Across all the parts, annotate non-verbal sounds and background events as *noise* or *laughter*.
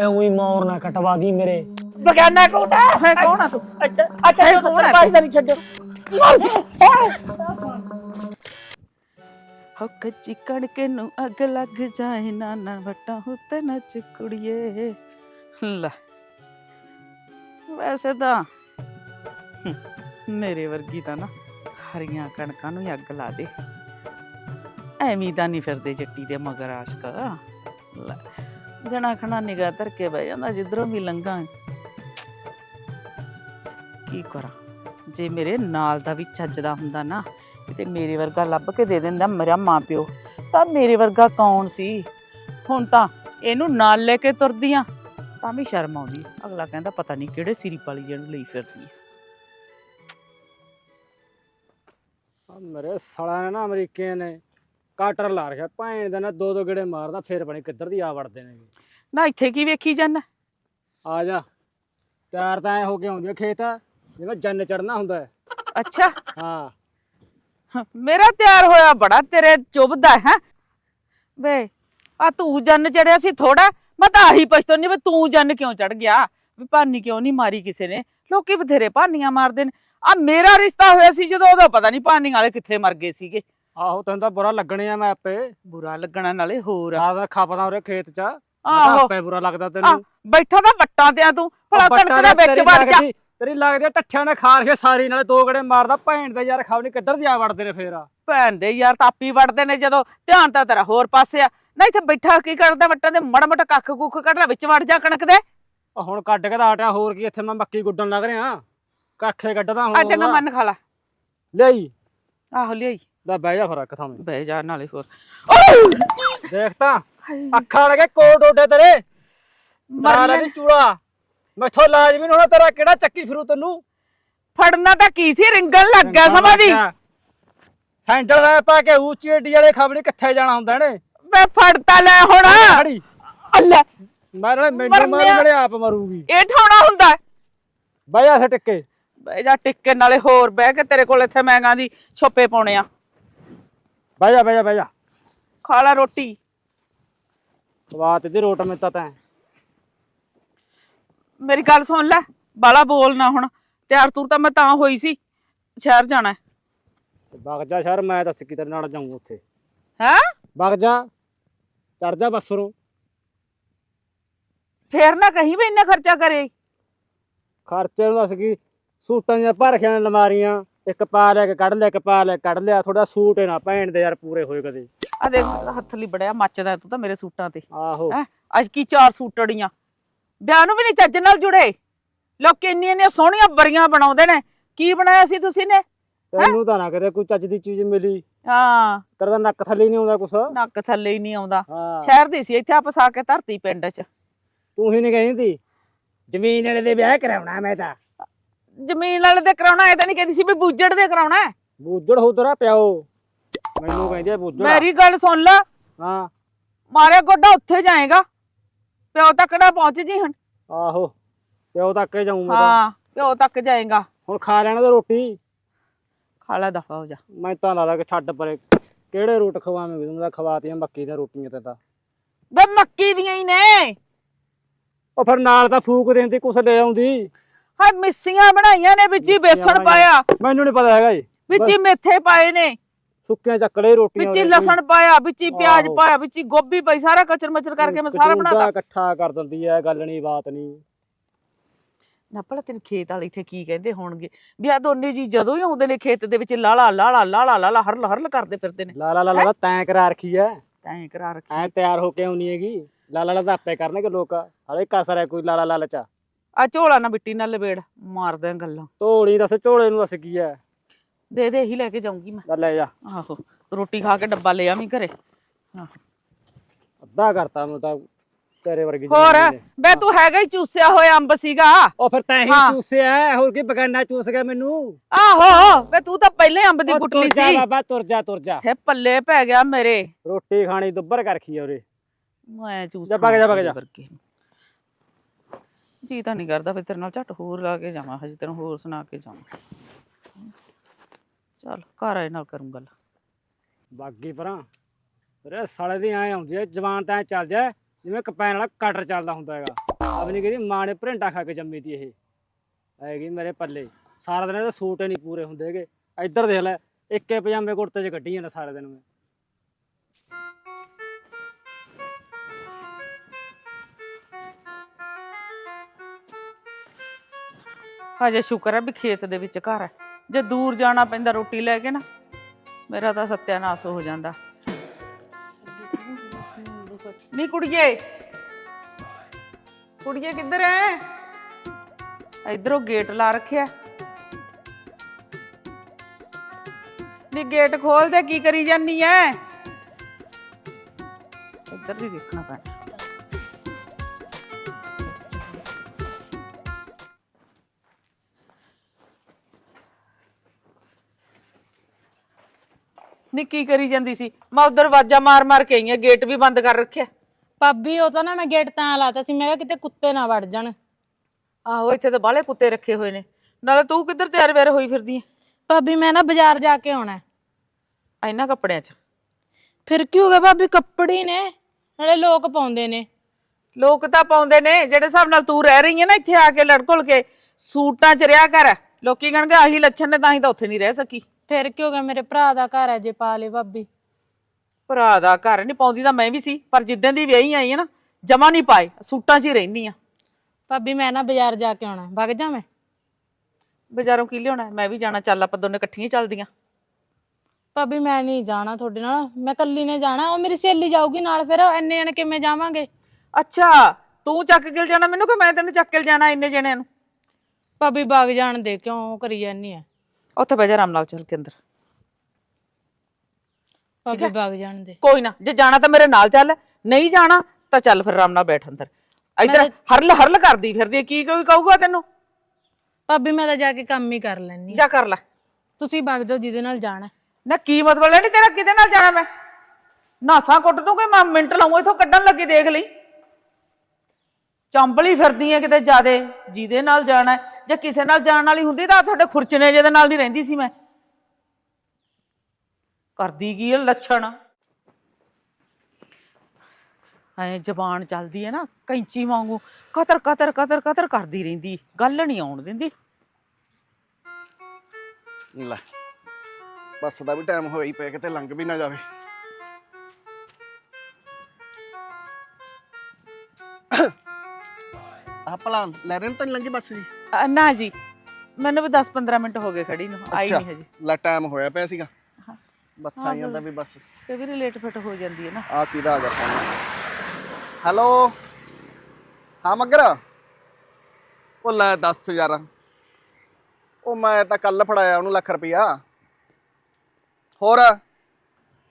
ਐਵੇਂ ਹੀ ਮੌਰ ਨਾ ਕਟਵਾ ਦੀ ਮੇਰੇ। ਬਗਾਨਾ ਕੋਟਾ ਹੈ? ਕੌਣ ਆ ਤੂੰ? ਅੱਛਾ ਅੱਛਾ ਇਹ ਕੌਣ ਹੈ ਬਾਈ ਦਾ ਨਹੀਂ ਛੱਡੋ। ਹੋ ਕੱਚੀ ਕਣਕ ਨੂੰ ਅੱਗ ਲੱਗ ਜਾਏ ਨਾ ਨਾ ਵਟਾਂ ਉੱਤੇ ਨੱਚ ਕੁੜੀਏ। ਲੈ ਵੈਸੇ ਤਾਂ ਮੇਰੇ ਵਰਗੀ ਤਾਂ ਨਾ ਹਰੀਆਂ ਕਣਕਾਂ ਨੂੰ ਹੀ ਅੱਗ ਲਾ ਦੇ। ਐਵੇਂ ਤਾਂ ਨਹੀਂ ਫਿਰਦੇ ਜੱਟੀ ਦੇ ਮਗਰ ਆਸ਼ਕ। ਲੈ ਜਣਾ ਖਣਾ ਨਿਗਾਹ ਧਰ ਕੇ ਬਹਿ ਜਾਂਦਾ, ਜਿੱਧਰੋਂ ਵੀ ਲੰਘਾਂ। ਕੀ ਕਰਾਂ? ਜੇ ਮੇਰੇ ਨਾਲ ਦਾ ਵੀ ਚੱਜਦਾ ਹੁੰਦਾ ਨਾ ਤੇ ਮੇਰੇ ਵਰਗਾ ਲੱਭ ਕੇ ਦੇ ਦਿੰਦਾ ਮੇਰਾ ਮਾਂ ਤਾਂ ਮੇਰੇ ਵਰਗਾ ਕੌਣ ਸੀ? ਹੁਣ ਤਾਂ ਇਹਨੂੰ ਨਾਲ ਲੈ ਕੇ ਤੁਰਦੀ ਆ, ਤਾਂ ਵੀ ਸ਼ਰਮ ਆਉਂਦੀ ਅਗਲਾ ਕਹਿੰਦਾ ਪਤਾ ਨਹੀਂ ਕਿਹੜੇ ਸਿਰੀ ਪਾਲੀ ਜਿਹਨੂੰ ਲਈ ਫਿਰਦੀ ਹੈ ਆ ਮੇਰੇ ਸਾਲਾ ਨੇ ਨਾ ਅਮਰੀਕੀਆਂ ਨੇ ਕਾਟਰ ਲਾ ਰੱਖਿਆ ਭੈਣ ਦਾ ਨਾ ਦੋ ਦੋ ਗੇੜੇ ਮਾਰਦਾ ਫੇਰ ਬਣੀ ਕਿੱਧਰ ਦੀ ਆ ਵੜਦੇ ਨੇ ਨਾ ਇੱਥੇ ਕੀ ਵੇਖੀ ਜਾਂਦਾ ਆ ਜਾ। ਤਿਆਰ ਤਾਂ ਐ ਹੋ ਕੇ ਆਉਂਦੀ ਆ ਖੇਤ ਜਿਵੇਂ ਜੰਨ ਚੜਨਾ ਹੁੰਦਾ ਹੈ। ਅੱਛਾ। ਹਾਂ। ਮੇਰਾ ਤਿਆਰ ਹੋਇਆ ਬੜਾ ਤੇਰੇ ਚੁੱਭਦਾ ਹੈ। ਵੇ ਆ ਤੂੰ ਜੰਨ ਚੜਿਆ ਸੀ ਥੋੜਾ ਮੈਂ ਤਾਂ ਆਹੀ ਪਛਤਾਉਣੀ ਵੀ ਤੂੰ ਜੰਨ ਕਿਉਂ ਚੜ ਗਿਆ? ਵੀ ਭਾਨੀ ਕਿਉਂ ਨਹੀਂ ਮਾਰੀ ਕਿਸੇ ਨੇ? ਲੋਕੀ ਬਥੇਰੇ ਭਾਨੀਆਂ ਮਾਰਦੇ ਨੇ। ਆ ਮੇਰਾ ਰਿਸ਼ਤਾ ਹੋਇਆ ਸੀ ਜਦੋਂ ਉਹਦਾ ਪਤਾ ਨਹੀਂ ਭਾਨੀਆਂ ਵਾਲੇ ਕਿੱਥੇ ਮਰ ਗਏ ਸੀਗੇ। ਆਹੋ ਤੈਨੂੰ ਤਾਂ ਬੁਰਾ ਲੱਗਣੇ ਆ ਮੈਂ ਆਪੇ। ਬੁਰਾ ਲੱਗਣਾ ਨਾਲੇ ਹੋਰ। ਆ। ਸਾਰਾ ਦਿਨ ਖਾਪਦਾ ਉਰੇ ਖੇਤ ਚ। ਮੈਂ ਤਾਂ ਆਹੋ। ਆਪੇ ਬੁਰਾ ਲੱਗਦਾ ਤੈਨੂੰ। ਬੈਠਾ ਤਾਂ ਵੱਟਾਂ ਤੇ ਆ ਤੂੰ। ਭਲਾ ਬੱਟਾਂ ਕਣਕ ਦੇ ਵਿੱਚ ਤੇਰੀ ਵੜ ਜਾ। ਲੱਗਦੀ- ਤੇਰੀ ਲੱਗਦੀ ਆ ਟੱਠਿਆਂ ਨੇ ਖਾ ਰਖੇ ਸਾਰੀ ਨਾਲੇ ਦੋ ਗੜੇ ਮਾਰਦਾ ਭੈਣ ਦਾ ਯਾਰ ਖਾਵਣੀ ਕਿੱਧਰ ਦੀ ਆ ਵੜਦੇ ਨੇ ਫੇਰ ਆ। ਭੈਣ ਦੇ ਯਾਰ ਤਾਪੀ ਵੜਦੇ ਨੇ ਜਦੋਂ। ਧਿਆਨ ਤਾਂ ਤੇਰਾ ਹੋਰ ਪਾਸੇ ਆ। ਨਹੀਂ ਇੱਥੇ ਬੈਠਾ ਕੀ ਕਰਦਾ ਵੱਟਾਂ ਦੇ ਮੜਾ ਮੋਟਾ ਕੱਖ ਕੁੱਖ ਕੱਢ ਲੈ ਵਿੱਚ ਵੜ ਜਾ ਕਣਕ ਦੇ। ਆ ਹੁਣ ਕੱਢ ਕੇ ਤਾਂ ਹਟਿਆ ਹੋਰ ਕੀ ਇੱਥੇ ਮੈਂ ਮੱਕੀ ਗੁੱਡਣ ਲੱਗ ਰਿਹਾ। ਕੱਖੇ ਕੱਢਦਾ ਹੁਣ ਆ ਚੰਗਾ ਮਨ ਖਾ ਲਾ। ਲਈ ਆਹੋ ਲਿਆਈ। ਲੈ ਬਹਿ ਜਾ ਫਿਰ ਇੱਕ ਥਾਂ ਬਹਿ ਜਾ ਨਾਲੇ ਹੋਰ। ਦੇਖ ਤਾਂ ਅੱਖਾਂ ਲਗੇ ਕੋਟ ਓਡੇ ਤੇਰੇ। ਮਾਰ ਦੀ ਚੂੜਾ। ਮੈਥੋਂ ਲਾਜ਼ਮੀ ਨੀ ਹੋਣਾ ਤੇਰਾ ਕਿਹੜਾ ਚੱਕੀ ਫਿਰੂ ਤੈਨੂੰ? ਫੜਨਾ ਤਾਂ ਕੀ ਸੀ? ਰਿੰਗਣ ਲੱਗ ਗਿਆ ਸਮਾਂ ਦੀ। ਸੈਂਟਰ ਦਾ ਪਾ ਕੇ ਉੱਚੀ ਏਡੀ ਵਾਲੇ ਖਬੜੀ ਕਿੱਥੇ ਜਾਣਾ ਹੁੰਦਾ ਇਹਨੇ? ਵੇ ਫੜਤਾ ਲੈ ਹੁਣ। ਅੱਲਾ। ਮੈਂ ਨਾਲੇ ਮੈਨੂੰ। ਮਾਰੂ ਨਾਲੇ ਆਪ ਮਰੂਗੀ। ਇਹ ਠਾਉਣਾ ਹੁੰਦਾ। ਬਹਿ ਜਾ ਟਿੱਕੇ। ਬਹਿ ਜਾ ਟਿੱਕੇ ਨਾਲੇ ਹੋਰ ਬਹਿ ਕੇ ਤੇਰੇ ਕੋਲ ਇੱਥੇ ਮੈਂਗਾ ਦੀ ਛੋਪੇ ਪਾਉਣੇ ਆ। ਬਹਿ ਜਾ ਬਹਿ ਜਾ ਬਹਿ ਜਾ। ਖਾ ਲੈ ਰੋਟੀ। ਬਾਤ ਦੀ ਰੋਟ ਮੈਂ ਤਾਂ ਤੈਂ। ਮੇਰੀ ਗੱਲ ਸੁਣ ਲੈ ਬਾਲਾ ਬੋਲ ਨਾ ਹੁਣ। ਤਿਆਰ ਤੂਰ ਤਾਂ ਮੈਂ ਤਾਂ ਹੋਈ ਸੀ ਸ਼ਹਿਰ ਜਾਣਾ। ਤੇ ਵਗ ਜਾ ਸ਼ਹਿਰ ਮੈਂ ਦੱਸ ਕੀ ਤੇਰੇ ਨਾਲ ਜਾਊਂ ਉੱਥੇ। ਹੈ? ਵਗ ਜਾ ਚੜ ਜਾ ਬੱਸਰੋਂ ਫੇਰ ਨਾ ਕਹੀਂ ਵੀ ਇੰਨਾ ਖਰਚਾ ਕਰੇ। ਖਰਚੇ ਨੂੰ ਦੱਸ ਕੀ ਸੂਟਾਂ ਦੀਆਂ ਭਰਖੀਆਂ ਨੇ ਲਮਾਰੀਆਂ ਇੱਕ ਪਾ ਲਿਆ ਕੇ ਕੱਢ ਲਿਆ ਇੱਕ ਪਾ ਲਿਆ ਕੱਢ ਲਿਆ ਥੋੜਾ ਸੂਟ ਨਾ ਭੈਣ ਦੇ ਯਾਰ ਪੂਰੇ ਹੋਏ ਕਦੇ। ਆ ਦੇਖ ਹੱਥ ਲਈ ਬੜਿਆ ਮੱਚਦਾ ਤੂੰ ਤਾਂ ਮੇਰੇ ਸੂਟਾਂ ਤੇ। ਆਹੋ। ਹੈਂ ਅੱਜ ਕੀ ਚਾਰ ਸੂਟ ਅੜੀਆਂ ਵਿਆਹ ਨੂੰ ਵੀ ਨਹੀਂ ਚੱਜ ਨਾਲ ਜੁੜੇ। ਲੋਕ ਇੰਨੀਆਂ ਇੰਨੀਆਂ ਸੋਹਣੀਆਂ ਬਰੀਆਂ ਬਣਾਉਂਦੇ ਨੇ। ਕੀ ਬਣਾਇਆ ਸੀ ਤੁਸੀਂ ਨੇ? ਤੈਨੂੰ ਤਾਂ ਨਾ ਕਿਤੇ ਕੋਈ ਚੱਜ ਦੀ ਚੀਜ਼ ਮਿਲੀ। ਹਾਂ। ਤੇਰਾ ਤਾਂ ਨੱਕ ਥੱਲੇ ਨਹੀਂ ਆਉਂਦਾ ਕੁਛ। ਨੱਕ ਥੱਲੇ ਹੀ ਨਹੀਂ ਆਉਂਦਾ। ਹਾਂ। ਸ਼ਹਿਰ ਦੀ ਸੀ ਇੱਥੇ ਆਪਸ ਕੇ ਧਰਤੀ ਪਿੰਡ 'ਚ। ਤੂੰ ਹੀ ਨਹੀਂ ਕਹਿੰਦੀ ਜ਼ਮੀਨ ਵਾਲੇ ਦੇ ਵਿਆਹ ਕਰਾਉਣਾ ਮੈਂ ਤਾਂ। ਜ਼ਮੀਨ ਵਾਲੇ ਦੇ ਕਰਾਉਣਾ ਇਹ ਤਾਂ ਨਹੀਂ ਕਹਿੰਦੀ ਸੀ ਵੀ ਬੂਜੜ ਦੇ ਕਰਾਉਣਾ ਹੈ। ਬੂਜੜ ਹੋ ਤੇਰਾ ਪਿਓ ਮੈਨੂੰ ਕਹਿੰਦੇ ਆ ਬੂਜੜ ਮੇਰੀ ਗੱਲ ਸੁਣ ਲੈ। ਹਾਂ। ਮਾਰਿਆ ਗੋਡਾ ਉੱਥੇ ਜਾਏਗਾ। ਪਿਓ ਤੱਕ ਨਾ ਪਹੁੰਚ ਜੀ ਹੁਣ। ਆਹੋ ਪਿਓ ਤੱਕ ਹੀ ਜਾਊਂ ਮੈਂ ਤਾਂ। ਹਾਂ ਪਿਓ ਤੱਕ ਜਾਏਗਾ। ਹੁਣ ਖਾ ਲੈਣਾ ਤੇ ਰੋਟੀ। ਖਾ ਲੈ ਦਫਾ ਹੋ ਜਾ। ਮੈਂ ਤਾਂ ਲਾਦਾ ਕਿ ਛੱਡ ਪਰੇ। ਕਿਹੜੇ ਰੋਟ ਖਵਾਵੇਂਗੇ? ਤੂੰ ਤਾਂ ਖਵਾਤੀਆਂ ਮੱਕੀ ਦੀਆਂ ਰੋਟੀਆਂ ਤੇ ਤਾਂ। ਵੇ ਮੱਕੀ ਦੀਆਂ ਹੀ ਨੇ। ਉਹ ਫਿਰ ਨਾਲ ਤਾਂ ਫੂਕ ਦੇਂਦੀ ਕੁਛ ਲੈ ਆਉਂਦੀ। ਹਾਂ ਮਿੱਸੀਆਂ ਬਣਾਈਆਂ ਨੇ ਵਿੱਚ ਹੀ ਬੇਸਣ ਪਾਇਆ। ਮੈਨੂੰ ਨਹੀਂ ਪਤਾ ਹੈਗਾ ਜੀ। ਵਿੱਚ ਹੀ ਮੇਥੇ ਪਾਏ ਨੇ। ਸੁੱਕੀਆਂ ਚੱਕਲੇ ਰੋਟੀਆਂ ਵਿੱਚ ਹੀ ਲਸਣ ਪਾਇਆ ਵਿੱਚ ਹੀ ਪਿਆਜ਼। ਪਾਇਆ ਵਿੱਚ ਹੀ ਗੋਭੀ ਪਾਈ ਸਾਰਾ ਕਚਰ ਮਚਰ ਕਰਕੇ ਮੈਂ ਸਾਰਾ ਬਣਾਤਾ। ਇਕੱਠਾ ਕਰ ਦਿੰਦੀ ਐ ਗੱਲ ਨਹੀਂ ਬਾਤ ਨਹੀਂ ਨਾ ਭਲਾ ਤੈਨੂੰ ਖੇਤ ਵਾਲੇ ਇੱਥੇ ਕੀ ਕਹਿੰਦੇ ਹੋਣਗੇ? ਵੀ ਆ ਦੋਨੇ ਜੀ ਜਦੋਂ ਹੀ ਆਉਂਦੇ ਨੇ ਖੇਤ ਦੇ ਵਿੱਚ ਲਾਲਾ ਲਾਲਾ ਲਾਲਾ ਲਾਲਾ ਹਰਲ ਹਰਲ ਕਰਦੇ ਫਿਰਦੇ ਨੇ। ਲਾ ਲਾ ਲਾ ਲਾ ਤੈਂ ਕਰਾ ਰੱਖੀ ਐ। ਤੈਂ ਕਰਾ ਰੱਖੀ ਐ ਤਿਆਰ ਹੋ ਕੇ ਆਉਣੀ ਹੈਗੀ। ਲਾ ਲਾ ਲਾ ਤਾਂ ਆਪੇ ਕਰਨਗੇ ਲੋਕ। ਹਲੇ ਕਸਰ ਐ ਕੋਈ ਲਾ ਲਾ ਲਾਲਚ ਆ ਝੋਲਾ ਨਾ ਮਿੱਟੀ ਨਾਲ ਲਵੇੜ ਮਾਰਦੇ ਗੱਲਾਂ। ਧੋੜੀ ਦੱਸ ਝੋਲੇ ਨੂੰ ਦੱਸ ਕੀ ਐ? ਦੇ ਦੇ ਇਹੀ ਲੈ ਕੇ ਜਾਊਂਗੀ ਮੈਂ। ਲੈ ਜਾ। ਆਹੋ ਰੋਟੀ ਖਾ ਕੇ ਡੱਬਾ ਲੈ ਆਵੀਂ ਘਰੇ। ਅੱਧਾ ਕਰਤਾ ਮੈਂ ਤਾਂ ਤੇਰੇ ਵਰਗੀ ਹੋਰ ਨੇ। ਬੇ ਤੂੰ ਹੈਗਾ ਹੀ ਚੂਸਿਆ ਹੋਇਆ ਅੰਬ ਸੀਗਾ। ਉਹ ਫਿਰ ਤੈਂ ਹੀ ਹਾਂ। ਚੂਸਿਆ ਹੈ, ਹੋਰ ਕੀ ਬਗਾਨਾ ਚੂਸ ਗਿਆ ਮੈਨੂੰ? ਆਹੋ ਬੇ ਤੂੰ ਤਾਂ ਪਹਿਲੇ ਅੰਬ ਦੀ ਉਹ ਗੁਟਲੀ ਤੁਰ ਜਾ ਸੀ। ਬਾਬਾ ਤੁਰ ਜਾ ਤੁਰ ਜਾ। ਇੱਥੇ ਪੱਲੇ ਪੈ ਗਿਆ ਮੇਰੇ। ਰੋਟੀ ਖਾਣੀ ਦੁੱਬਰ ਕਰ ਖੀ ਉਰੇ। ਮੈਂ ਚੂਸ ਜਾ ਭੱਗ ਜਾ, ਭੱਗ ਜਾ। ਜੀ ਤਾਂ ਨਹੀਂ ਕਰਦਾ, ਫਿਰ ਤੇਰੇ ਨਾਲ ਝੱਟ ਹੋਰ ਲਾ ਕੇ ਜਾਵਾਂ, ਹਜੇ ਤੈਨੂੰ ਹੋਰ ਸੁਣਾ ਕੇ ਜਾਵਾਂ। ਚੱਲ, ਘਰ ਆਏ ਨਾਲ ਕਰੂੰ ਗੱਲ। ਬਾਗੀ ਪਰਾਂ, ਰੇ ਸਾਲੇ ਦੀ ਐ ਆਉਂਦੀ ਐ, ਜਵਾਨ ਤਾਂ ਐਂ ਚੱਲ ਜਾ ਜਿਵੇਂ ਕਪੈਨ ਵਾਲਾ ਕਟਰ ਚੱਲਦਾ ਹੁੰਦਾ ਹੈਗਾ। ਆਪਣੀ ਕਹਿੰਦੀ, ਮਾਂ ਨੇ ਭਰਿੰਡਾ ਖਾ ਕੇ ਜੰਮੀ ਤੀ ਇਹ। ਹੈਗੀ ਮੇਰੇ ਪੱਲੇ। ਸਾਰਾ ਦਿਨ ਇਹਦੇ ਸੂਟ ਹੀ ਨਹੀਂ ਪੂਰੇ ਹੁੰਦੇ ਹੈਗੇ। ਇੱਧਰ ਦੇਖ ਲੈ, ਇੱਕੇ ਪਜਾਮੇ ਕੁੜਤੇ 'ਚ ਕੱਢੀ ਜਾਂਦਾ ਸਾਰਾ ਦਿਨ ਮੈਂ। ਹਜੇ ਸ਼ੁਕਰ ਹੈ ਵੀ ਖੇਤ ਦੇ ਵਿੱਚ ਘਰ ਹੈ। ਜੇ ਦੂਰ ਜਾਣਾ ਪੈਂਦਾ ਰੋਟੀ ਲੈ ਕੇ ਨਾ, ਮੇਰਾ ਤਾਂ ਸੱਤਿਆਨਾਸ਼ ਹੋ ਜਾਂਦਾ। ਨੀ ਕੁੜੀਏ। ਕੁੜੀਏ ਕਿੱਧਰ ਐ? ਇਧਰੋਂ ਗੇਟ ਲਾ ਰੱਖਿਆ। ਨੀ ਗੇਟ ਖੋਲ ਦੇ ਕੀ ਕਰੀ ਜਾਨੀ ਐ? ਇੱਧਰ ਦੀ ਦੇਖਣਾ ਪੈਣਾ। ਨੀ ਕੀ ਕਰੀ ਜਾਂਦੀ ਸੀ? ਮੈਂ ਉਧਰ ਵਾਜਾ ਮਾਰ ਮਾਰ ਕੇ ਆਈ ਆ ਗੇਟ ਵੀ ਬੰਦ ਕਰ ਰੱਖਿਆ। ਭਾਬੀ ਉਹ ਤਾਂ ਨਾ ਮੈਂ ਗੇਟ ਤਾਂ ਲਾਤਾ ਸੀ ਮੈਂ ਕਿਹਾ ਕਿਤੇ ਕੁੱਤੇ ਨਾ ਵੜ ਜਾਣ। ਆਹੋ ਇੱਥੇ ਤਾਂ ਬਾਹਲੇ ਕੁੱਤੇ ਰੱਖੇ ਹੋਏ ਨੇ। ਨਾਲੇ ਤੂੰ ਕਿੱਧਰ ਤਿਆਰ ਵਿਆਰ ਹੋਈ ਫਿਰਦੀ ਭਾਬੀ ਮੈਂ ਨਾ ਬਾਜ਼ਾਰ ਜਾ ਕੇ ਆਉਣਾ। ਹੈ। ਐ ਇਹਨਾਂ ਕੱਪੜਿਆਂ 'ਚ। ਫਿਰ ਕੀ ਹੋ ਗਿਆ ਭਾਬੀ ਕੱਪੜੇ ਹੀ ਨੇ। ਨਾਲੇ ਲੋਕ ਪਾਉਂਦੇ ਨੇ। ਲੋਕ ਤਾਂ ਪਾਉਂਦੇ ਨੇ ਜਿਹੜੇ ਹਿਸਾਬ ਨਾਲ ਤੂੰ ਰਹਿ ਰਹੀ ਹੈ ਨਾ ਇੱਥੇ ਆ ਕੇ ਲੜਕੁਲ ਕੇ ਸੂਟਾਂ 'ਚ ਰਿਆ ਕਰ। ਲੋਕੀ ਕਹਿਣਗੇ ਆਹੀ ਲੱਛਣ ਨੇ ਤਾਂ ਹੀ ਤਾਂ ਉੱਥੇ ਨਹੀਂ ਰਹਿ ਸਕੀ। ਫਿਰ ਕੀ ਹੋ ਗਿਆ ਮੇਰੇ ਭਰਾ ਦਾ ਘਰ ਹੈ ਜੇ ਪਾ ਲੇ ਭਾਬੀ। ਭਰਾ ਦਾ ਘਰ ਨਹੀਂ ਪਾਉਂਦੀ ਤਾਂ ਮੈਂ ਵੀ ਸੀ ਪਰ ਜਿੱਦਾਂ ਦੀ ਵਿਆਹੀ ਆਈ ਹੈ ਨਾ ਜਮਾ ਨਹੀਂ ਪਾਏ ਸੂਟਾਂ 'ਚ ਹੀ ਰਹਿਨੀ ਆ ਭਾਬੀ ਮੈਂ ਨਾ ਬਾਜ਼ਾਰ ਜਾ ਕੇ ਆਉਣਾ ਵਗ ਜਾ ਮੈਂ? ਬਾਜ਼ਾਰੋਂ ਕੀ ਲਿਆਉਣਾ ਮੈਂ ਵੀ ਜਾਣਾ ਚੱਲ ਆਪਾਂ ਦੋਨੇ ਇਕੱਠੀਆਂ ਹੀ ਚੱਲਦੀਆਂ। ਭਾਬੀ ਮੈਂ ਨਹੀਂ ਜਾਣਾ ਤੁਹਾਡੇ ਨਾਲ ਮੈਂ ਕੱਲੀ ਨੇ ਜਾਣਾ ਉਹ ਮੇਰੀ ਸਹੇਲੀ ਜਾਊਗੀ ਨਾਲ ਫਿਰ ਇੰਨੇ ਜਣੇ ਕਿਵੇਂ ਜਾਵਾਂਗੇ? ਅੱਛਾ ਤੂੰ ਚੱਕ ਕੇ ਜਾਣਾ ਮੈਨੂੰ ਕਿ ਮੈਂ ਤੈਨੂੰ ਚੱਕ ਕੇ ਜਾਣਾ ਇੰਨੇ ਜਣਿਆਂ ਨੂੰ? ਭਾਬੀ ਵਗ ਜਾਣ ਦੇ ਕਿਉਂ ਕਰੀ ਜਾਨੀ ਆ ਉੱਥੇ ਬਹਿ ਜਾ ਆਰਾਮ ਨਾਲ ਚੱਲ ਕੇ ਅੰਦਰ। ਭਾਬੀ ਵਗ ਜਾਣ ਦੇ। ਕੋਈ ਨਾ ਜੇ ਜਾਣਾ ਤਾਂ ਮੇਰੇ ਨਾਲ ਚੱਲ ਨਹੀਂ ਜਾਣਾ ਤਾਂ ਚੱਲ ਫਿਰ ਆਰਾਮ ਨਾਲ ਬੈਠ ਅੰਦਰ। ਇੱਧਰ ਹਰਲ ਹਰਲ ਕਰਦੀ ਫਿਰਦੀ ਹੈ, ਕੀ ਕੋਈ ਕਹੂਗਾ ਤੈਨੂੰ? ਭਾਬੀ ਮੈਂ ਤਾਂ ਜਾ ਕੇ ਕੰਮ ਹੀ ਕਰ ਲੈਣੀ ਜਾ ਕਰ ਲੈ। ਤੁਸੀਂ ਵਗ ਜਾਓ ਜਿਹਦੇ ਨਾਲ ਜਾਣਾ। ਨਾ ਕੀ ਮਤਲਬ ਲੈਣੀ ਤੇਰਾ ਕਿਹਦੇ ਨਾਲ ਜਾਣਾ ਮੈਂ? ਨਾਸਾਂ ਕੁੱਟ ਦੂੰ ਕਿ ਮੈਂ ਮਿੰਟ ਲਾਉਂ ਇਥੋਂ ਕੱਢਣ ਲੱਗੀ ਦੇਖ ਲਈ। ਚੰਬਲੀ ਫਿਰਦੀ ਐ ਕਿਤੇ ਜਿਆਦੇ, ਜਿਹਦੇ ਨਾਲ ਜਾਣਾ ਹੈ। ਜੇ ਕਿਸੇ ਨਾਲ ਜਾਣ ਵਾਲੀ ਹੁੰਦੀ ਤਾਂ ਤੁਹਾਡੇ ਖੁਰਚਣੇ ਜਿਹਦੇ ਨਾਲ ਨਹੀਂ ਰਹਿੰਦੀ ਸੀ ਮੈਂ। ਕਰਦੀ ਕੀ ਇਹ ਲੱਛਣ? ਐ ਜ਼ਬਾਨ ਚੱਲਦੀ ਹੈ ਨਾ, ਕੈਂਚੀ ਵਾਂਗੂ, ਕਤਰ ਕਤਰ ਕਤਰ ਕਤਰ ਕਰਦੀ ਰਹਿੰਦੀ, ਗੱਲ ਨਹੀਂ ਆਉਣ ਦਿੰਦੀ। ਲੈ, ਬੱਸ ਦਾ ਵੀ ਟਾਈਮ ਹੋਈ ਪਿਆ, ਕਿਤੇ ਲੰਘ ਵੀ ਨਾ ਜਾਵੇ। ਆਹ ਭਲਾ ਲੈ ਰਹੇ ਤਾਂ ਨੀ ਲੰਘੀ ਬੱਸ ਜੀ? ਅ, ਨਾ ਜੀ। ਮੈਨੂੰ ਵੀ 10-15 ਮਿੰਟ ਹੋ ਗਏ ਖੜੀ ਨੂੰ। ਆਈ ਅੱਛਾ। ਨਹੀਂ ਹਜੇ। ਲੈ ਟਾਈਮ ਹੋਇਆ ਪਿਆ ਸੀਗਾ। ਹਾਂ। ਬੱਸ ਹਾਂ, ਆਈਆਂ ਦਾ ਵੀ ਬੱਸ। ਕਈ ਵਾਰੀ ਲੇਟ ਫਿਟ ਹੋ ਜਾਂਦੀ ਹੈ ਨਾ। ਆ ਕਿਹਦਾ ਆ ਗਿਆ ਫੋਨ ਹੈਲੋ ਹਾਂ ਮਗਰ? ਉਹ ਲੈ ਦੱਸ ਯਾਰ। ਉਹ ਮੈਂ ਤਾਂ ਕੱਲ ਫੜਾਇਆ ਉਹਨੂੰ ਲੱਖ ਰੁਪਈਆ। ਹੋਰ?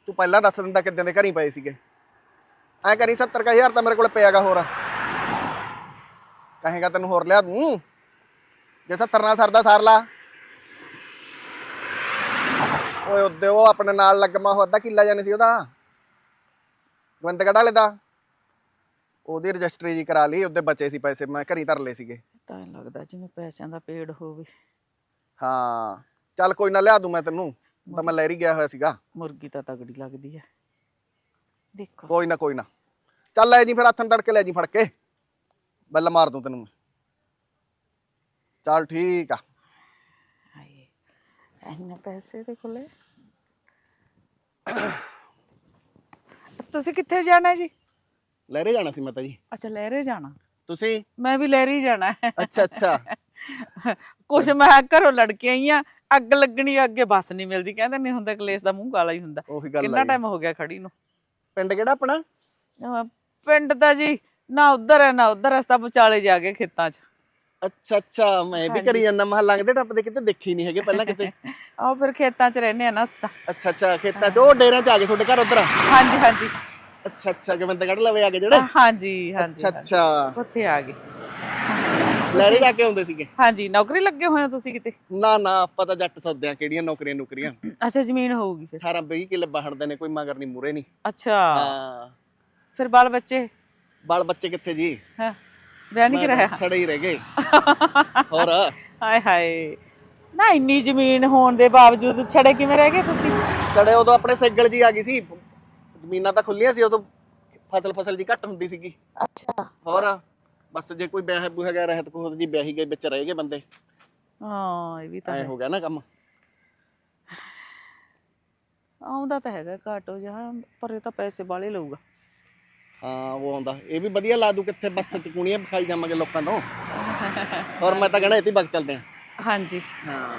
ਤੂੰ ਪਹਿਲਾਂ ਦੱਸ ਦਿੰਦਾ ਕਿੱਦਾਂ ਦੇ ਘਰੀ ਪਏ ਸੀਗੇ। ਐ ਕਰੀ 70000 ਤਾਂ ਮੇਰੇ ਕੋਲ ਪਿਆਗਾ ਹੋਰ। ਕਹੇਗਾ ਤੈਨੂੰ ਹੋਰ ਲਿਆ ਦੂੰ? ਜੇ 70 ਨਾਲ ਸਰਦਾ ਸਾਰ ਲਾ। ਓਏ ਉਹਦੇ ਉਹ ਆਪਣੇ ਨਾਲ ਲੱਗਮਾ ਉਹ ਅੱਧਾ ਕਿੱਲਾ ਜਾਣੀ ਸੀ ਉਹਦਾ। ਗਵੰਦਗੜ ਵਾਲੇ ਦਾ। ਉਹਦੀ ਰਜਿਸਟਰੀ ਜੀ ਕਰਾ ਲਈ ਉਹਦੇ ਬਚੇ ਸੀ ਪੈਸੇ ਮੈਂ ਘਰੀ ਧਰ ਲਏ ਸੀਗੇ। ਤਾਂ ਐਂ ਲੱਗਦਾ ਜਿਵੇਂ ਪੈਸਿਆਂ ਦਾ ਪੇੜ ਹੋਵੇ। ਹਾਂ ਚੱਲ ਕੋਈ ਨਾ ਲਿਆ ਦੂੰ ਮੈਂ ਤੈਨੂੰ। ਤਾਂ ਮੈਂ ਲੈਰੀ ਗਿਆ ਹੋਇਆ ਸੀਗਾ। ਮੁਰਗੀ ਤਾਂ ਤਗੜੀ ਲੱਗਦੀ ਹੈ ਦੇਖੋ। ਕੋਈ ਨਾ ਕੋਈ ਨਾ। ਚੱਲ ਲੈ ਜੀ ਫਿਰ ਹੱਥਾਂ ਤੜਕੇ ਲੈ ਜੀ ਫੜ ਕੇ। ਬੱਲ ਮਾਰ ਦੂੰ ਤੈਨੂੰ ਮੈਂ। ਚੱਲ ਠੀਕ ਆ। ਹਾਏ ਇੰਨੇ ਪੈਸੇ ਦੇ ਕੋਲੇ? ਤੁਸੀਂ ਕਿੱਥੇ ਜਾਣਾ ਜੀ? ਲਹਿਰੇ ਜਾਣਾ ਸੀ ਮੈਂ ਤਾਂ ਜੀ। ਅੱਛਾ ਲਹਿਰੇ ਜਾਣਾ? ਤੁਸੀਂ? ਮੈਂ ਵੀ ਲਹਿਰੇ ਹੀ ਜਾਣਾ। ਹੈ ਅੱਛਾ ਅੱਛਾ। ਕੁਛ ਮੈਂ ਘਰੋਂ ਲੜ ਕੇ ਆਈ ਆ ਅੱਗ ਲੱਗਣੀ ਅੱਗੇ ਬੱਸ ਨਹੀਂ ਮਿਲਦੀ। ਕਹਿੰਦੇ ਨਹੀਂ ਹੁੰਦਾ ਕਲੇਸ਼ ਦਾ ਮੂੰਹ ਕਾਲਾ ਹੀ ਹੁੰਦਾ। ਉਹੀ ਗੱਲ ਕਿੰਨਾ ਆ ਟਾਈਮ ਹੋ ਗਿਆ ਖੜੀ ਨੂੰ? ਪਿੰਡ ਕਿਹੜਾ ਆਪਣਾ? ਅਹ ਪਿੰਡ ਦਾ ਜੀ ਨਾ ਉਧਰ ਹੈ ਨਾ ਉਧਰ ਰਸਤਾ ਵਿਚਾਲੇ ਜਾ ਕੇ ਖੇਤਾਂ 'ਚ। ਅੱਛਾ ਅੱਛਾ ਮੈਂ ਵੀ ਕਰੀ ਜਾਂਦਾ ਮਹਾ ਲੰਘਦੇ ਟੱਪਦੇ ਕਿਤੇ ਦੇਖੇ ਨਹੀਂ ਹੈਗੇ ਪਹਿਲਾਂ ਕਿਤੇ। *laughs* ਆਓ ਫਿਰ ਖੇਤਾਂ 'ਚ ਰਹਿੰਦੇ ਆ ਨਾ ਅਸਤਾ ਅੱਛਾ ਅੱਛਾ ਖੇਤਾਂ 'ਚ ਉਹ ਡੇਰਿਆਂ 'ਚ ਆ ਗਏ ਤੁਹਾਡੇ ਘਰ ਉਧਰ? ਹਾਂਜੀ ਹਾਂਜੀ। ਅੱਛਾ ਅੱਛਾ ਗਵੰਦਗੜ ਲਵੇ ਆ ਗਏ ਜਿਹੜੇ? ਹਾਂਜੀ ਹਾਂਜੀ ਅੱਛਾ ਅੱਛਾ। ਉੱਥੇ ਆ ਗਏ। ਲਹਿਰੇ ਜਾ ਕੇ ਆਉਂਦੇ ਸੀਗੇ? ਹਾਂਜੀ ਨੌਕਰੀ ਲੱਗੇ ਹੋਏ ਹੋ ਤੁਸੀਂ ਕਿਤੇ? ਨਾ ਨਾ ਆਪਾਂ ਤਾਂ ਜੱਟ ਸੌਦੇ ਆ ਕਿਹੜੀਆਂ ਨੌਕਰੀਆਂ ਨੌਕਰੀਆਂ? *clears throat* ਅੱਛਾ ਜ਼ਮੀਨ ਹੋਊਗੀ ਫਿਰ। 18 20 ਕਿੱਲੇ ਬਾਹੜਦੇ ਨੇ ਕੋਈ ਮਗਰ ਨਹੀਂ ਮੂਰੇ ਨਹੀਂ ਅੱਛਾ। ਹਾਂ। ਫਿਰ ਬਾਲ ਬੱਚੇ? ਬਾਲ ਬੱਚੇ ਕਿੱਥੇ ਜੀ? ਹਾਂ? ਵਿਆਹ ਨਹੀਂ ਕਰਾਇਆ ਛੜੇ ਹੀ ਰਹਿ ਗਏ। *laughs* ਹੋਰ? ਹਾਏ ਹਾਏ। ਨਾ ਇੰਨੀ ਜ਼ਮੀਨ ਹੋਣ ਦੇ ਬਾਵਜੂਦ ਛੜੇ ਕਿਵੇਂ ਰਹਿ ਗਏ ਤੁਸੀਂ? ਛੜੇ ਉਦੋਂ ਆਪਣੇ ਸੈਗਲ ਜੀ ਆ ਗਈ ਸੀ। ਜ਼ਮੀਨਾਂ ਤਾਂ ਖੁੱਲੀਆਂ ਸੀ ਉਦੋਂ ਫਸਲ ਫਸਲ ਜੀ ਘੱਟ ਹੁੰਦੀ ਸੀਗੀ। ਅੱਛਾ। ਹੋਰ? ਬਸ ਜੇ ਕੋਈ ਵਿਆਹ ਬੂਹਾ ਗਿਆ ਰਹਿਤ ਕੋਹ ਜੀ ਵਿਆਹੀ ਗਏ ਵਿੱਚ ਰਹਿ ਗਏ ਬੰਦੇ। ਹਾਂ ਇਹ ਵੀ ਤਾਂ ਐ ਹੈ। ਹੋ ਗਿਆ ਨਾ ਕੰਮ। ਆਉਂਦਾ ਤਾਂ ਹੈਗਾ ਘਾਟੋ ਜਿਹਾ ਪਰ ਇਹ ਤਾਂ ਪੈਸੇ ਬਾਲੇ ਲਊਗਾ। ਹਾਂ ਉਹ ਆਉਂਦਾ। ਇਹ ਵੀ ਵਧੀਆ ਲਾ ਦੂ ਕਿੱਥੇ ਬੱਸ ਚ ਕੁਣੀਆਂ ਵਿਖਾਈ ਜਾਵਾਂਗੇ ਲੋਕਾਂ ਤੋਂ। *laughs* ਹੋਰ ਮੈਂ ਤਾਂ ਕਹਿਣਾ ਇੱਥੇ ਬਗ ਚੱਲਦੇ ਆ ਹਾਂਜੀ। ਹਾਂ।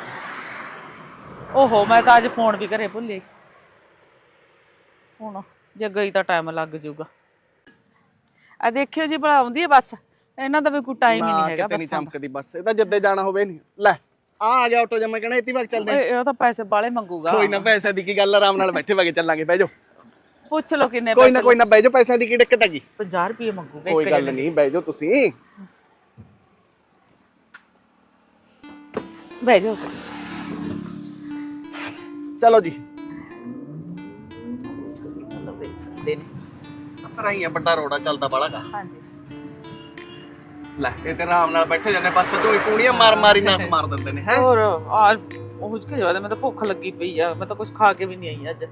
ਓਹੋ ਮੈਂ ਤਾਂ ਅੱਜ ਫੋਨ ਵੀ ਘਰੇ ਭੁੱਲੇ ਹੁਣ ਜੇ ਗਈ ਤਾਂ ਟਾਈਮ ਲੱਗ ਜਾਊਗਾ। ਆ ਦੇਖਿਓ ਜੀ ਭਲਾ ਆਉਂਦੀ ਹੈ ਬੱਸ? ਇਹਨਾਂ ਦਾ ਵੀ ਕੋਈ ਟਾਈਮ ਹੀ ਨਾ ਨਹੀਂ ਹੈਗਾ ਕਿਤੇ ਨਹੀਂ ਬੱਸਾਂ ਦਾ। ਚਮਕਦੀ ਬੱਸ। ਇਹ ਤਾਂ ਜਿੱਦੇ ਜਾਣਾ ਹੋਵੇ ਨਹੀਂ। ਲੈ ਆ ਆ ਗਿਆ ਆਟੋ ਜੇ ਮੈਂ ਕਹਿਣਾ ਇੱਥੇ ਬਗ ਚੱਲਦੇ ਆ। ਇਹ ਇਹ ਤਾਂ ਪੈਸੇ ਬਾਲੇ ਮੰਗੂਗਾ। ਕੋਈ ਨਾ ਪੈਸੇ ਦੀ ਕੀ ਗੱਲ ਆਰਾਮ ਨਾਲ ਬੈਠੇ ਵਗੇ ਚੱਲਾਂਗੇ। ਬਹਿ ਜਾਓ। ਪੁੱਛ ਲਓ ਕਿੰਨੇ ਕੋਈ ਨਾ ਕੋਈ ਨਾ ਬਹਿ ਜਾਓ ਪੈਸਿਆਂ ਦੀ ਕੀ ਦਿੱਕਤ ਹੈਗੀ? 50 ਰੁਪਏ ਮੰਗੂਗਾ ਕੋਈ ਗੱਲ। ਨਹੀਂ ਬਹਿ ਜਾਓ ਤੁਸੀਂ। ਬਹਿ ਜਾਓ। ਚਲੋ ਜੀ। ਦੇ ਨੇ ਆ ਵੱਡਾ ਰੋੜਾ ਚੱਲਦਾ ਬਾਲਾ ਕਾ ਹਾਂਜੀ। ਲੈ ਇਹ ਤੇ ਆਰਾਮ ਨਾਲ ਬੈਠੇ ਜਾਂਦੇ ਬੱਸ ਤੋਂ ਹੀ ਮਾਰ ਮਾਰੀ ਨਾਸ *laughs* ਮਾਰ ਦਿੰਦੇ ਨੇ ਹੈ? ਹੋਰ ਆ ਉਹ ਕੇ ਜਵਾਦੇ ਮੈਂ ਤਾਂ ਭੁੱਖ ਲੱਗੀ ਪਈ ਆ ਮੈਂ ਤਾਂ ਕੁਝ ਖਾ ਕੇ ਵੀ ਨਹੀਂ ਆਈ ਅੱਜ।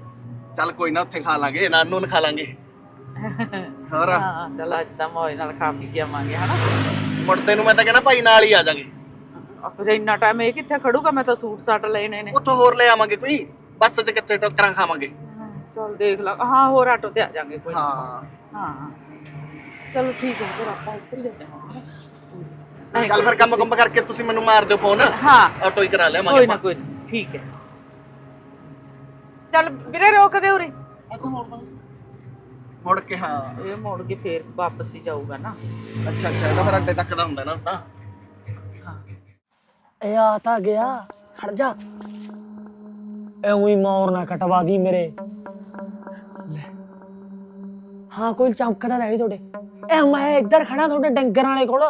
ਚੱਲ ਕੋਈ ਨਾ ਉੱਥੇ ਖਾ ਲਾਂਗੇ ਨਾਨੂ ਨੂੰ ਖਾ ਲਾਂਗੇ। ਹੋਰ? ਹਾਂ ਚਲ ਅੱਜ ਤਾਂ ਮੌਜ ਨਾਲ ਖਾ ਪੀ ਕੇ ਆਵਾਂਗੇ ਹਨਾ? ਮੁੜਦੇ ਨੂੰ ਮੈਂ ਤਾਂ ਕਹਿੰਦਾ ਭਾਈ ਨਾਲ ਹੀ ਆ ਜਾਾਂਗੇ। ਫਿਰ ਇੰਨਾ ਟਾਈਮ ਇਹ ਕਿੱਥੇ ਖੜੂਗਾ? ਮੈਂ ਤਾਂ ਸੂਟ ਸਾਟ ਲੈਣੇ ਨੇ। ਉੱਥੋਂ ਹੋਰ ਲੈ ਆਵਾਂਗੇ ਕੋਈ? ਬੱਸ 'ਚ ਕਿੱਥੇ ਟੱਕਰਾਂ ਖਾਵਾਂਗੇ। ਚਲ ਦੇਖ ਲਾ। ਹਾਂ ਹੋਰ ਆਟੋ ਤੇ ਆ ਜਾਾਂਗੇ ਕੋਈ। ਹਾਂ। ਹਾਂ। ਚਲੋ ਠੀਕ ਹੈ ਫਿਰ ਆਪਾਂ ਉੱਧਰ ਜਾਂਦੇ ਹਾਂ ਚੱਲ ਫਿਰ ਕੰਮ ਕੰਮ ਕਰਕੇ ਤੁਸੀਂ ਮੈਨੂੰ ਮਾਰ ਦਿਓ ਫੋਨ ਹਾਂ। ਆਟੋ ਹੀ ਕਰਾ ਲਿਆਵਾਂਗੇ ਕੋਈ ਨਾ ਕੋਈ ਠੀਕ ਹੈ। ਚੱਲ ਵੀਰੇ ਰੋਕ ਦੇ ਉਰੇ। ਮੋੜ ਕੇ ਹਾਂ। ਇਹ ਮੁੜ ਕੇ ਫੇਰ ਵਾਪਸ ਹੀ ਜਾਊਗਾ ਨਾ। ਅੱਛਾ ਅੱਛਾ ਇਹਦਾ ਫਿਰ ਅੱਡੇ ਤੱਕ ਦਾ ਹੁੰਦਾ ਨਾ ਤਾਂ ਇਹ ਆ ਤਾਂ ਗਿਆ। ਹਟ ਜਾ। ਐ ਉਹੀ ਮੌਰ ਨਾ ਕਟਵਾ ਦੀ ਮੇਰੇ। ਲੈ। ਹਾਂ ਕੋਈ ਚਮਕਦਾ ਤਾਂ ਨਹੀਂ ਤੁਹਾਡੇ। ਐ ਮੈਂ ਇੱਧਰ ਖੜਾ ਤੁਹਾਡੇ ਡੰਗਰਾਂ ਵਾਲੇ ਕੋਲ।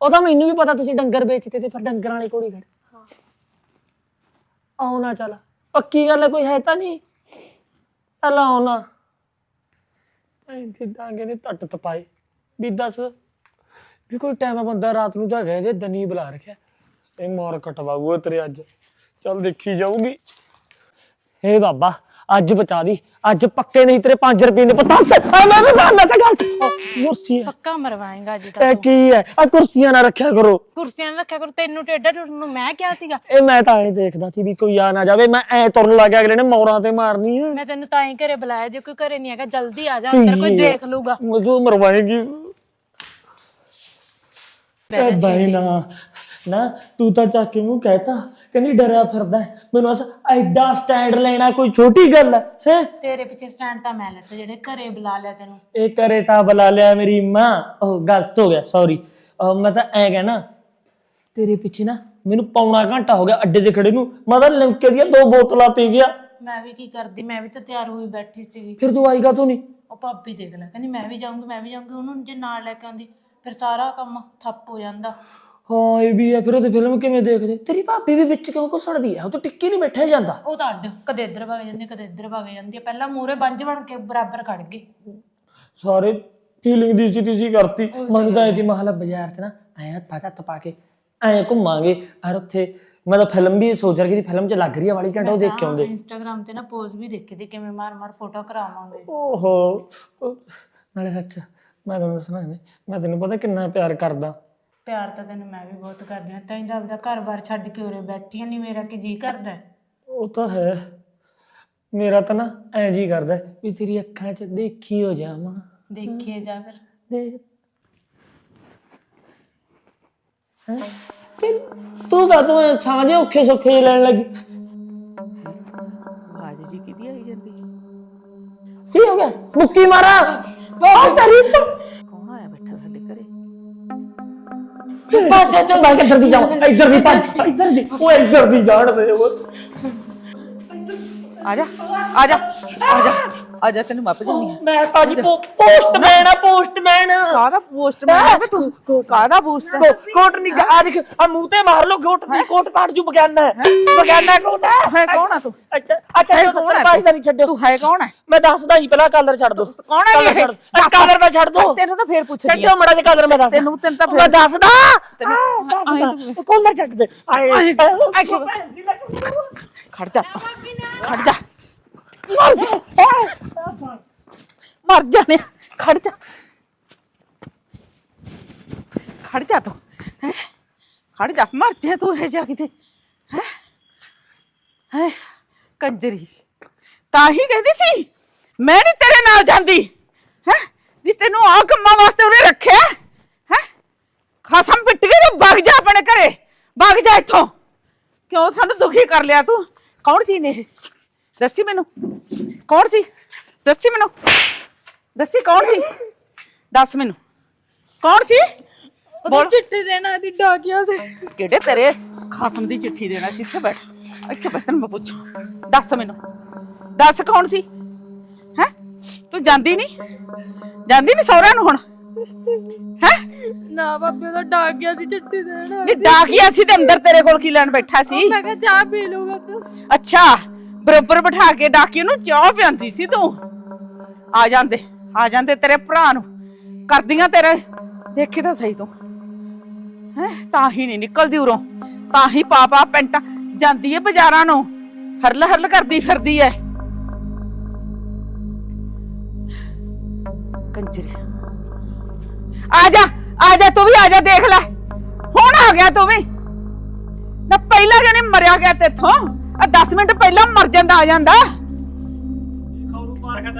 ਉਹ ਤਾਂ ਮੈਨੂੰ ਵੀ ਪਤਾ ਤੁਸੀਂ ਡੰਗਰ ਵੇਚਦੇ ਤੇ ਫਿਰ ਡੰਗਰਾਂ ਵਾਲੇ ਕੋਲ ਹੀ ਖੜੇ। ਆਉ ਨਾ ਚੱਲ। ਪੱਕੀ ਗੱਲ ਹੈ ਕੋਈ ਹੈ ਤਾਂ ਨਹੀਂ। ਨਾ ਐਂ ਜਿੱਦਾਂ ਕਿ ਨੇ ਟੱਟ ਤਪਾਏ। ਵੀ ਦੱਸ ਵੀ ਕੋਈ ਟਾਈਮ ਬੰਦਾ ਰਾਤ ਨੂੰ ਤਾਂ ਗਏ ਜੇ ਦਨੀ ਬੁਲਾ ਰੱਖਿਆ। ਇਹ ਮੋਰ ਕਟਵਾਊਗਾ ਤੇਰੇ ਅੱਜ। ਚੱਲ ਦੇਖੀ ਜਾਊਗੀ। ਹੇ ਬਾਬਾ ਅੱਜ ਬਚਾ ਦੀ ਅੱਜ ਪੱਕੇ ਨਹੀਂ ਤੇਰੇ 5 ਰੁਪਏ ਨੇ ਪਤਾ ਸ ਮੈਂ ਮੈਂ ਮੈਂ ਤਾਂ ਗੱਲ। ਕੁਰਸੀ ਹੈ ਪੱਕਾ ਮਰਵਾਏਗਾ ਜੀ ਤਾਂ ਇਹ ਤੂੰ। ਕੀ ਹੈ? ਆ ਕੁਰਸੀਆਂ ਨਾ ਰੱਖਿਆ ਕਰੋ। ਕੁਰਸੀਆਂ ਨਾ ਰੱਖਿਆ ਕਰ ਤੈਨੂੰ ਟੇਡਾ ਟੁੱਟਣ ਨੂੰ ਮੈਂ ਕਿਹਾ ਸੀਗਾ। ਇਹ ਮੈਂ ਤਾਂ ਐਂ ਦੇਖਦਾ ਸੀ ਵੀ ਕੋਈ ਆ ਨਾ ਜਾਵੇ ਮੈਂ ਐ ਤੁਰਨ ਲੱਗ ਗਿਆ ਅਗਲੇ ਨੇ ਮੌਰਾਂ ਤੇ ਮਾਰਨੀ ਹੈ ਮੈਂ ਤੈਨੂੰ ਤਾਂ ਹੀ ਘਰੇ ਬੁਲਾਇਆ ਜੇ ਕੋਈ ਘਰੇ ਨਹੀਂ ਹੈਗਾ ਜਲਦੀ ਆ ਜਾ ਅੰਦਰ ਕੋਈ ਦੇਖ ਲੂਗਾ ਮਜ਼ੂ ਮਰਵਾਏਗੀ। ਐ ਬਾਈ ਨਾ ਨਾ ਤੂੰ ਤਾਂ ਚੱਕ ਕੇ ਮੂੰਹ ਕਹਿਤਾ। ਕਹਿੰਦੀ ਡਰਿਆ ਫਿਰਦਾ ਹੈ। ਮੈਨੂੰ ਅਸ ਐਡਾ ਸਟੈਂਡ ਲੈਣਾ ਕੋਈ ਛੋਟੀ ਗੱਲ ਹੈ ਹੈਂ? ਤੇਰੇ ਪਿੱਛੇ ਸਟੈਂਡ ਤਾਂ ਮੈਂ ਲੈਤਾ ਜਿਹੜੇ ਘਰੇ ਬੁਲਾ ਲਿਆ ਤੈਨੂੰ। ਇਹ ਕਰੇ ਤਾਂ ਬੁਲਾ ਲਿਆ ਮੇਰੀ ਮਾਂ। ਉਹ ਗਲਤ ਹੋ ਗਿਆ ਸੌਰੀ ਮੈਂ ਤਾਂ ਐ ਕਹਿਣਾ ਤੇਰੇ ਪਿੱਛੇ ਨਾ ਮੈਨੂੰ ਪੌਣਾ ਘੰਟਾ ਹੋ ਗਿਆ ਅੱਡੇ ਤੇ ਖੜੇ ਨੂੰ। ਮੈਂ ਤਾਂ ਲਿਮਕੇ ਦੀਆਂ ਦੋ ਬੋਤਲਾਂ ਪੀ ਗਿਆ। ਮੈਂ ਵੀ ਕੀ ਕਰਦੀ ਮੈਂ ਵੀ ਤਾਂ ਤਿਆਰ ਹੋਈ ਬੈਠੀ ਸੀਗੀ। ਫਿਰ ਤੂੰ ਆਈਗਾ ਤੂੰ ਨਹੀਂ? ਉਹ ਭਾਬੀ ਦੇਖ ਲੈ ਕਹਿੰਦੀ ਮੈਂ ਵੀ ਜਾਊਂਗੀ ਮੈਂ ਵੀ ਜਾਊਂਗੀ ਉਹਨੂੰ ਜੇ ਨਾਲ ਲੈ ਕੇ ਆਉਂਦੀ ਫਿਰ ਸਾਰਾ ਕੰਮ ਠੱਪ ਹੋ ਜਾਂਦਾ। ਹਾਂ ਇਹ ਵੀ ਹੈ ਫਿਰ ਉਹਦੀ ਫਿਲਮ ਕਿਵੇਂ ਦੇਖਦੇ? ਤੇਰੀ ਭਾਬੀ ਵੀ ਵਿੱਚ ਕਿਉਂ ਘੁਸੜਦੀ ਹੈ ਉਹ ਤਾਂ ਟਿੱਕੀ ਨਹੀਂ ਬੈਠਾ ਜਾਂਦਾ। ਉਹ ਤਾਂ ਅੱਡ ਕਦੇ ਇੱਧਰ ਵਗ ਜਾਂਦੀ ਕਦੇ ਇੱਧਰ ਵਗ ਜਾਂਦੀ ਆ। ਪਹਿਲਾਂ ਮੂਰੇ ਬੰਜ ਬਣ ਕੇ ਬਰਾਬਰ ਖੜ ਗਈ। ਸਾਰੇ ਫੀਲਿੰਗ ਦੀ ਸੀ ਤੁਸੀਂ ਕਰਤੀ। ਮੈਨੂੰ ਤਾਂ ਇਹਦੀ ਮਹਲਾ ਬਾਜ਼ਾਰ 'ਚ ਨਾ ਐ ਹੱਥਾਂ 'ਚ ਹੱਥ ਪਾ ਕੇ ਐ ਘੁੰਮਾਂਗੇ। ਔਰ ਉੱਥੇ ਮੈਂ ਤਾਂ ਫਿਲਮ ਵੀ ਸੋਚ ਰਹੀ ਕਿ ਫਿਲਮ 'ਚ ਲੱਗ ਰਹੀ ਹੈ ਵਾਲੀ ਘੰਟਾ ਉਹ ਦੇਖ ਕੇ ਆਉਂਦੇ। ਇੰਸਟਾਗ੍ਰam ਤੇ ਨਾ ਪੋਜ਼ ਵੀ ਦੇਖੀ ਦੀ ਕਿਵੇਂ ਮਾਰ ਮਾਰ ਫੋਟੋ ਕਰਾਵਾਂਗੇ। ਓਹੋ। ਨਾਲੇ ਸੱਚ ਮੈਂ ਤੁਹਾਨੂੰ ਦੱਸਣਾ ਮੈਂ ਤੈਨੂੰ ਪਤਾ ਕਿੰਨਾ ਪਿਆਰ ਕਰਦਾ। ਪਿਆਰ ਤਾਂ ਤੈਨੂੰ ਮੈਂ ਵੀ ਬਹੁਤ ਕਰਦੀ ਹਾਂ ਤੈਨੂੰ ਤਾਂ ਆਪਦਾ ਘਰ-ਬਾਰ ਛੱਡ ਕੇ ਉਰੇ ਬੈਠੀ ਆ ਨਹੀਂ ਮੇਰਾ ਕੀ ਜੀ ਕਰਦਾ ਹੈ? ਉਹ ਤਾਂ ਹੈ ਮੇਰਾ ਤਾਂ ਨਾ ਐ ਜੀ ਕਰਦਾ ਵੀ ਤੇਰੀ ਅੱਖਾਂ 'ਚ ਦੇਖੀ ਹੋ ਜਾਵਾਂ। ਦੇਖੀਏ ਜਾ ਫਿਰ। ਹੈਂ? ਤੇ ਤੂੰ ਤੂੰ ਐਂ ਸਾਂਝੇ ਔਖੇ ਸੁੱਖੇ ਜਿਹੇ ਲੈਣ ਲੱਗੀ? ਆਵਾਜ਼ ਜੀ ਕਿਹਦੀ ਆਈ ਜਾਂਦੀ? ਕੀ ਹੋ ਗਿਆ? ਮੁੱਕੀ ਮਾਰਾ? ਬਹੁਤ ਤੇਰੀ ਭੱਜ ਚੱਲ। ਮੈਂ ਕਿੱਧਰ ਦੀ ਜਾਵਾਂ ਇੱਧਰ ਦੀ ਭੱਜ ਇੱਧਰ ਦੀ ਉਹ ਇੱਧਰ ਦੀ ਜਾਣ ਦੇ ਉਹ। ਆ ਜਾ ਆ ਜਾ। ਆ ਜਾ। ਆ ਜਾ ਤੈਨੂੰ ਮੱਪ ਜਾਨੀ ਆ। ਮੈਂ ਤਾਂ ਜੀ। ਪੋਸਟਮੈਨ ਆ ਪੋਸਟਮੈਨ। ਕਾਹਦਾ ਪੋਸਟਮੈਨ? ਹੈ ਤੂੰ ਕਾਹਦਾ ਪੋਸਟ ਕੋਟ ਨਹੀਂ ਆ ਦੇਖ ਆ ਮੂੰਹ ਤੇ ਮਾਰ ਲੋ ਕੋਟ ਨਹੀਂ ਕੋਟ ਪਾੜ ਜੂ ਬਗਾਨਾ ਬਗਾਨਾ ਕੋਟ ਹੈ। ਕੌਣ ਆ ਤੂੰ? ਅੱਛਾ ਅੱਛਾ ਇਹ ਕੋਟ ਪਾੜ ਦਾ ਨਹੀਂ ਛੱਡੋ ਤੂੰ ਹੈ ਕੌਣ ਹੈ ਮੈਂ ਦੱਸਦਾ ਜੀ ਪਹਿਲਾਂ ਕਲਰ ਛੱਡ ਦੋ। ਕੌਣ ਹੈ ਇਹ? ਛੱਡ ਦੋ। ਕਲਰ ਮੈਂ ਛੱਡ ਦੋ। ਤੈਨੂੰ ਤਾਂ ਫੇਰ ਪੁੱਛਦੀ ਛੱਡੋ ਮੜਾ ਜਿਹਾ ਕਲਰ ਮੈਂ ਦੱਸ ਤੈਨੂੰ- ਤੈਨੂੰ ਤਾਂ ਫਿਰ- ਮੈਂ ਦੱਸਦਾ। ਤੈਨੂੰ- ਕੋਲਰ ਛੱਡ ਦੇ। ਆਏ। ਆਏ ਖੜ ਜਾ। ਖੜ ਜਾ। ਮਰ ਜਾ। ਮਰ ਜਾਣੇ ਖੜ ਜਾ। ਖੜ ਜਾ ਤੂੰ, ਹੈਂ? ਖੜ ਜਾ, ਮਰ ਜਾ ਤੂੰ ਇਹ ਜਾ ਕਿਤੇ, ਹੈ? ਹੈ? ਕੰਜਰੀ, ਤਾਂ ਹੀ ਕਹਿੰਦੀ ਸੀ, ਮੈਂ ਨਹੀਂ ਤੇਰੇ ਨਾਲ ਜਾਂਦੀ, ਹੈ? ਵੀ ਤੈਨੂੰ ਆ ਕੰਮਾਂ ਵਾਸਤੇ ਉਹਨੇ ਰੱਖਿਆ, ਹੈ? ਖਸਮ ਪਿੱਟ ਕੇ ਤੂੰ ਭੱਗ ਜਾ ਆਪਣੇ ਘਰੇ, ਭੱਗ ਜਾ ਇੱਥੋਂ। ਕਿਉਂ ਸਾਨੂੰ ਦੁਖੀ ਕਰ ਲਿਆ ਤੂੰ? ਕੌਣ ਸੀ ਨੇ ਇਹ? ਦੱਸੀ ਮੈਨੂੰ। ਕੌਣ ਸੀ? ਦੱਸੀ ਮੈਨੂੰ। ਦੱਸੀ ਕੌਣ ਸੀ? ਦੱਸ ਮੈਨੂੰ। ਕੌਣ ਸੀ? ਬੋਲ। ਉਹਦੀ ਚਿੱਠੀ ਦੇਣਾ ਦੀ ਡਾਕਿਆ ਸੀ। ਕਿਹੜੇ ਤੇਰੇ ਖਸਮ ਦੀ ਚਿੱਠੀ ਦੇਣਾ ਸੀ? ਇੱਥੇ ਬੈਠ। ਇੱਥੇ ਬੈਠ ਤੈਨੂੰ ਮੈਂ ਪੁੱਛਾਂ। ਦੱਸ ਮੈਨੂੰ। ਦੱਸ ਕੌਣ ਸੀ? ਹੈ? ਤੂੰ ਜਾਂਦੀ ਨਹੀਂ ਜਾਂਦੀ ਨਹੀਂ ਸਹੁਰਿਆਂ ਨੂੰ ਹੁਣ? ਹੈ? ਨਾ ਭਾਬੀ ਉਹਦਾ ਡਾਕਿਆ ਸੀ ਚਿੱਠੀ ਦੇਣਾ ਨਹੀਂ ਡਾਕੀਆ ਸੀ ਤੇ ਅੰਦਰ ਤੇਰੇ ਕੋਲ ਕੀ ਲੈਣ ਬੈਠਾ ਸੀ? ਮੈਂ ਕਿਹਾ ਚਾਹ ਪੀ ਲੂਗਾ ਤੂੰ। ਅੱਛਾ ਬਰੋਬਰ ਬਿਠਾ ਕੇ ਡਾਕੀਏ ਨੂੰ ਚਾਹ ਪਿਆਂਦੀ ਸੀ ਤੂੰ? ਆ ਜਾਂਦੇ। ਆ ਜਾਂਦੇ ਤੇਰੇ ਭਰਾ ਨੂੰ। ਕਰਦੀਆਂ ਤੇਰੇ। ਦੇਖੀ ਤਾਂ ਸਹੀ ਤੂੰ। ਹੈ, ਤਾਂ ਹੀ ਨਹੀਂ ਨਿਕਲਦੀ ਉਰੋਂ। ਤਾਂ ਹੀ ਪਾਪਾ ਪੈਂਟਾ ਜਾਂਦੀ ਏ ਬਾਜ਼ਾਰਾਂ ਨੂੰ। ਹਰਲ ਹਰਲ ਕਰਦੀ ਫਿਰਦੀ ਐ ਕੰਜਰੀ। ਆ ਜਾ ਆ ਜਾ, ਤੂੰ ਵੀ ਆ ਜਾ, ਦੇਖ ਲੈ। ਹੁਣ ਆ ਗਿਆ ਤੂੰ ਵੀ। ਨਾ ਪਹਿਲਾਂ ਕਿਉਂ ਮਰਿਆ ਗਿਆ ਤੇਥੋਂ। ਆ 10 ਮਿੰਟ ਪਹਿਲਾਂ ਮਰ ਜਾਂਦਾ, ਆ ਜਾਂਦਾ।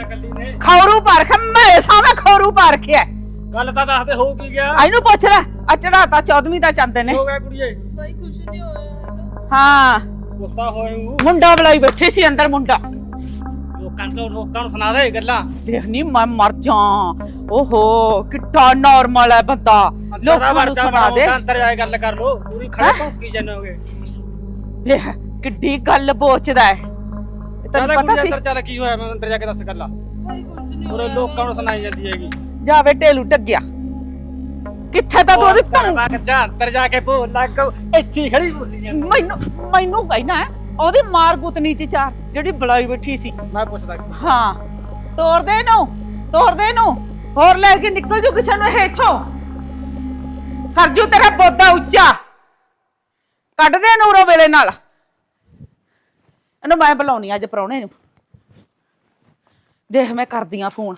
ਕੱਲੀ ਨੇ ਖੌਰੂ ਪਾਰਖ ਮੈਂ ਸਾਵੇਂ ਖੌਰੂ ਪਾਰਖਿਆ ਗੱਲ ਤਾਂ ਦੱਸ ਦੇ ਹੋ ਕੀ ਗਿਆ? ਆ ਇਹਨੂੰ ਪੁੱਛ ਲੈ ਆ ਚੜਾਤਾ 14ਵੀਂ ਦਾ ਚੰਦ ਨੇ। ਹੋ ਗਿਆ ਕੁੜੀਏ? ਬਾਈ ਕੁਛ ਨਹੀਂ ਹੋਇਆ। ਹਾਂ। ਗੁੱਸਾ ਹੋਏ ਨੂੰ ਮੁੰਡਾ ਬੁਲਾਈ ਬੈਠੀ ਸੀ ਅੰਦਰ ਮੁੰਡਾ। ਲੋਕਾਂ ਨੂੰ ਲੋਕਾਂ ਨੂੰ ਸੁਣਾ ਦੇ ਗੱਲਾਂ। ਦੇਖਨੀ ਮੈਂ ਮਰ ਜਾ। ਓਹੋ ਕਿੱਡਾ ਨਾਰਮਲ ਹੈ ਬੰਦਾ। ਲੋਕਾਂ ਨੂੰ ਸੁਣਾ ਦੇ। ਅੰਦਰ ਜਾ ਕੇ ਗੱਲ ਕਰ ਲੋ ਪੂਰੀ ਖੜੇ ਭੌਂਕੀ ਜਾਂਦੇ ਦੇਖ ਕਿੱਡੀ ਗੱਲ ਬੋਚਦਾ ਹੈ। ਇਹ ਤੈਨੂੰ ਪਤਾ ਸੀ? ਅੰਦਰ ਚੱਲ ਕੀ ਹੋਇਆ ਮੈਂ ਅੰਦਰ ਜਾ ਕੇ ਦੱਸ ਗੱਲਾਂ। ਲੋਕਾਂ ਨੂੰ ਸੁਣਾਈ ਜਾਂਦੀ ਹੈਗੀ। ਢੇਲੂ ਟੱਗਿਆ ਕਿੱਥੇ ਤਾਂ ਤੂੰ ਉਹਦੀ ਧੌਣ ਜਾ ਅੰਦਰ ਜਾ ਕੇ ਬੋਲ ਲੱਗ ਇੱਥੇ ਹੀ ਖੜੀ ਬੋਲੀ ਜਾਂਦੀ। ਮੈਨੂੰ ਮੈਨੂੰ ਕਹਿਣਾ ਹੈ ਉਹਦੀ ਮਾਰ ਗੁੱਤਨੀ ਚ ਚਾਰ ਜਿਹੜੀ ਬੁਲਾਈ ਬੈਠੀ ਸੀ। ਮੈਂ ਪੁੱਛਦਾ ਕੀ? ਹਾਂ ਤੋੜ ਦੇ ਇਹਨੂੰ ਤੋੜ ਦੇ ਇਹਨੂੰ। ਹੋਰ ਲੈ ਕੇ ਨਿਕਲ ਜੂ ਕਿਸੇ ਨੂੰ ਇਹ ਇੱਥੋਂ। ਕਰ ਜੂ ਤੇਰਾ ਬੋਦਾ ਉੱਚਾ। ਕੱਢ ਦੇ ਨੂਰੋ ਵੇਲੇ ਨਾਲ। ਇਹਨੂੰ ਮੈਂ ਬੁਲਾਉਣੀ ਅੱਜ ਪ੍ਰਾਹੁਣੇ ਨੂੰ। ਦੇਖ ਮੈਂ ਕਰਦੀ ਆ ਫੋਨ।